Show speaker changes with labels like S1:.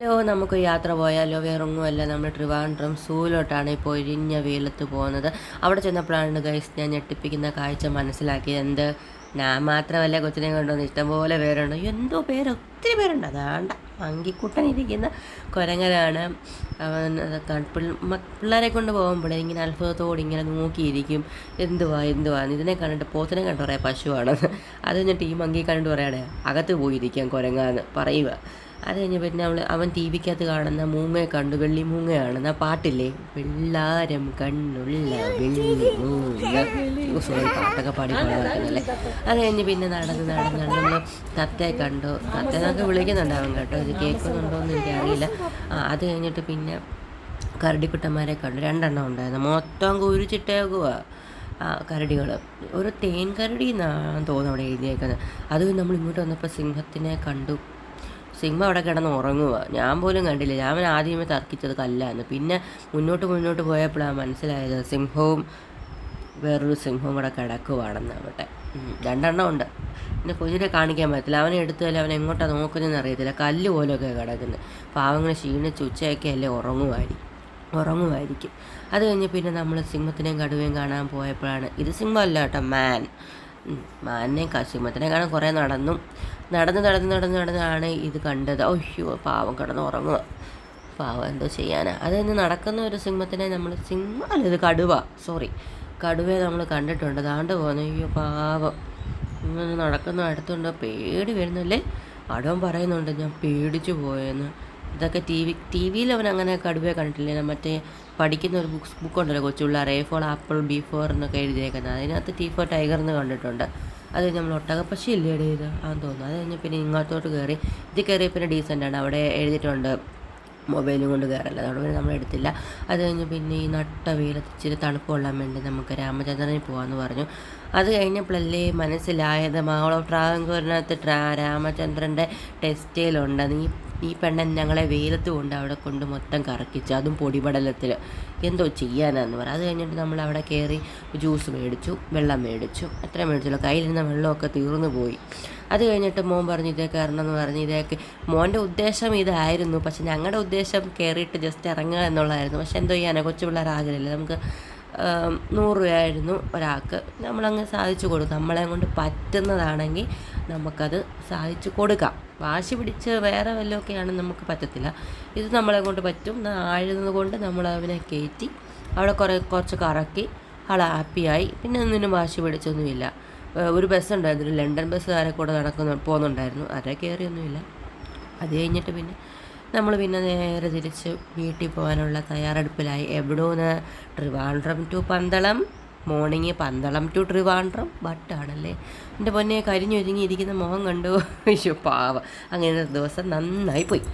S1: Hello നമുക്ക് യാത്ര പോയാലോ? വേറൊന്നുമല്ല. നമ്മൾ ട്രിവാൻഡ്രം സൂലോട്ടാണ് ഇപ്പോൾ ഇരിഞ്ഞ വെയിലത്ത് പോകുന്നത്. അവിടെ ചെന്നപ്പോഴാണ് ഗൈസ് ഞാൻ ഞെട്ടിപ്പിക്കുന്ന കാഴ്ച മനസ്സിലാക്കിയത്. എന്ത്? ഞാൻ മാത്രമല്ല കൊച്ചിനെ കൊണ്ടുവന്ന് ഇഷ്ടംപോലെ പേരുണ്ട്. എന്തോ പേര്? ഒത്തിരി പേരുണ്ട്. അതാണ്ട മങ്കിക്കുട്ടൻ ഇരിക്കുന്ന കുരങ്ങനാണ് പിള്ളേരെ കൊണ്ട് പോകുമ്പോഴേ ഇങ്ങനെ അത്ഭുതത്തോടെ ഇങ്ങനെ നോക്കിയിരിക്കും. എന്തുവാ എന്തുവാ? ഇതിനെ കണ്ടിട്ട് പോത്തിനെ കണ്ടു പറയാം പശുവാണെന്ന്. അത് കഴിഞ്ഞിട്ട് ഈ മങ്കി കണ്ടു പറയണേ അകത്ത് പോയിരിക്കാം കുരങ്ങാന്ന്. പറയുക അത് കഴിഞ്ഞ് പിന്നെ അവൾ അവൻ ടി വിക്കകത്ത് കാണുന്ന മൂങ്ങയെ കണ്ടു. വെള്ളി മൂങ്ങയാണെന്ന് ആ പാട്ടില്ലേ? വെള്ളാരം കണ്ണുള്ള വെള്ളി മൂങ്ങ. പാട്ടൊക്കെ പാടി അത് കഴിഞ്ഞ് പിന്നെ നടന്ന് നടന്ന് നടന്ന് നമ്മൾ തത്തയെ കണ്ടു. തത്തേന്നൊക്കെ വിളിക്കുന്നുണ്ടാവും കേട്ടോ. ഇത് കേൾക്കുന്നുണ്ടോ എന്ന് എനിക്കറിയില്ല ആ അത് കഴിഞ്ഞിട്ട് പിന്നെ കരടിക്കുട്ടന്മാരെ കണ്ടു. രണ്ടെണ്ണം ഉണ്ടായിരുന്നു. മൊത്തം കുരിച്ചിട്ടേക്കുക ആ കരടികൾ ഒരു തേൻ കരടി എന്നാണ് തോന്നുന്നു അവിടെ എഴുതിയേക്കുന്നത്. അത് നമ്മൾ ഇങ്ങോട്ട് വന്നപ്പോൾ സിംഹത്തിനെ കണ്ടു. സിംഹം അവിടെ കിടന്ന് ഉറങ്ങുക ഞാൻ പോലും കണ്ടില്ല. ഞാൻ ആദ്യമേ തർക്കിച്ചത് കല്ലാന്ന്. പിന്നെ മുന്നോട്ട് മുന്നോട്ട് പോയപ്പോഴാണ് മനസ്സിലായത് സിംഹവും വേറൊരു സിംഹവും കൂടെ കിടക്കുവാണെന്ന് അവിടെ. രണ്ടെണ്ണം ഉണ്ട്. പിന്നെ കൊച്ചിനെ കാണിക്കാൻ പറ്റില്ല അവനെ എടുത്താലും അവൻ എങ്ങോട്ടാണ് നോക്കുന്നതെന്ന് അറിയത്തില്ല. കല്ല് പോലെയൊക്കെ കിടക്കുന്നത് പാവങ്ങൾ ക്ഷീണിച്ച് ഉച്ചയൊക്കെ അല്ലേ ഉറങ്ങുമായിരിക്കും. ഉറങ്ങുമായിരിക്കും. അത് കഴിഞ്ഞ് പിന്നെ നമ്മൾ സിംഹത്തിനെയും കടുവയും കാണാൻ പോയപ്പോഴാണ്. ഇത് സിംഹമല്ല കേട്ടോ മാൻ. മാനിനെയും ക- തന്നെ കാരണം കുറേ നടന്നു. നടന്ന് നടന്ന് നടന്ന് നടന്നാണ് ഇത് കണ്ടത്. ഓഹ്യോ പാവം കിടന്ന് ഉറങ്ങുക പാവം എന്തോ ചെയ്യാനാ. അത് കഴിഞ്ഞ് നടക്കുന്ന ഒരു സിംഹത്തിനെ നമ്മൾ സിംഹ അല്ല ഇത് കടുവ. സോറി. കടുവയെ നമ്മൾ കണ്ടിട്ടുണ്ട്. താണ്ട് പോകുന്നു അയ്യോ പാവം. ഇങ്ങനെ നടക്കുന്ന അടുത്തുണ്ട്? പേടി വരുന്നല്ലേ? അടവൻ പറയുന്നുണ്ട് ഞാൻ പേടിച്ചു പോയെന്ന്. ഇതൊക്കെ ടി വി ടി വിയിൽ അവൻ അങ്ങനെ കടുവയെ കണ്ടിട്ടില്ല. മറ്റേ പഠിക്കുന്ന ഒരു ബുക്സ് ബുക്ക് ഉണ്ടല്ലോ കൊച്ചുള്ള A for apple B for എന്നൊക്കെ എഴുതിയേക്കുന്നത്. അതിനകത്ത് ടി ഫോർ ടൈഗർ എന്ന് കണ്ടിട്ടുണ്ട്. അത് നമ്മൾ ഒട്ടകപ്പശി ഇല്ലേ ഇത്? ആണെന്ന് തോന്നുന്നു. അത് കഴിഞ്ഞ് പിന്നെ ഇങ്ങോട്ടോട്ട് കയറി ഇത് കയറി പിന്നെ ഡീസന്റാണ് അവിടെ എഴുതിയിട്ടുണ്ട് മൊബൈലും കൊണ്ട് കയറല്ല അതുകൊണ്ട് പിന്നെ നമ്മൾ എടുത്തില്ല. അത് കഴിഞ്ഞ് പിന്നെ ഈ നട്ട വെയിലത്ത് ഇച്ചിരി തണുപ്പ് കൊള്ളാൻ വേണ്ടി നമുക്ക് രാമചന്ദ്രനിൽ പോകാമെന്ന് പറഞ്ഞു. അത് കഴിഞ്ഞപ്പോഴല്ലേ മനസ്സിലായത് മാവളോ ട്രാവൻകൂറിനകത്ത് ട്രാ രാമചന്ദ്രന്റെ ടെസ്റ്റേലുണ്ട് നീ ഈ പെണ്ണൻ ഞങ്ങളെ വെയിലത്ത് കൊണ്ട് അവിടെ കൊണ്ട് മൊത്തം കറക്കിച്ചു അതും പൊടിപടലത്തിൽ എന്തോ ചെയ്യാനാന്ന് പറ. അത് കഴിഞ്ഞിട്ട് നമ്മൾ അവിടെ കയറി ജ്യൂസ് മേടിച്ചു വെള്ളം മേടിച്ചു. അത്ര മേടിച്ചല്ലോ കയ്യിലിരുന്ന വെള്ളമൊക്കെ തീർന്നു പോയി. അത് കഴിഞ്ഞിട്ട് മോൻ പറഞ്ഞു ഇതേ കയറണം എന്ന് പറഞ്ഞ് ഇതേക്ക് മോന്റെ ഉദ്ദേശം ഇതായിരുന്നു. പക്ഷെ ഞങ്ങളുടെ ഉദ്ദേശം കയറിയിട്ട് ജസ്റ്റ് ഇറങ്ങുക എന്നുള്ളതായിരുന്നു. പക്ഷെ എന്തോ ചെയ്യാനാണ് കൊച്ചു പിള്ളേർ ആഗ്രഹമില്ല നമുക്ക് നൂറ് രൂപയായിരുന്നു ഒരാൾക്ക്. നമ്മളങ്ങ് സാധിച്ചു കൊടുക്കും നമ്മളെ കൊണ്ട് പറ്റുന്നതാണെങ്കിൽ നമുക്കത് സാധിച്ചു കൊടുക്കാം. വാശി പിടിച്ച് വേറെ വല്ലതൊക്കെയാണ് നമുക്ക് പറ്റത്തില്ല. ഇത് നമ്മളെ കൊണ്ട് പറ്റും. ആഴുന്നത് കൊണ്ട് നമ്മൾ അവനെ കയറ്റി അവിടെ കുറേ കുറച്ച് കറക്കി ആൾ ഹാപ്പിയായി. പിന്നെ ഒന്നിനും വാശി പിടിച്ചൊന്നുമില്ല. ഒരു ബസ് ഉണ്ടായിരുന്നു. ലണ്ടൻ ബസ്സുകാരെ കൂടെ നടക്കുന്നു പോകുന്നുണ്ടായിരുന്നു അരെ കയറിയൊന്നുമില്ല. അത് കഴിഞ്ഞിട്ട് പിന്നെ നമ്മൾ പിന്നെ നേരെ തിരിച്ച് വീട്ടിൽ പോകാനുള്ള തയ്യാറെടുപ്പിലായി. എവിടെന്ന്? Trivandrum to Pandalam. Morning Pandalam to Trivandrum. ബട്ടാണല്ലേ എന്റെ പൊന്നെ കരിഞ്ഞൊരുങ്ങി ഇരിക്കുന്ന മുഖം കണ്ടു? അയ്യോ പാവ. അങ്ങനെ ദിവസം നന്നായി പോയി.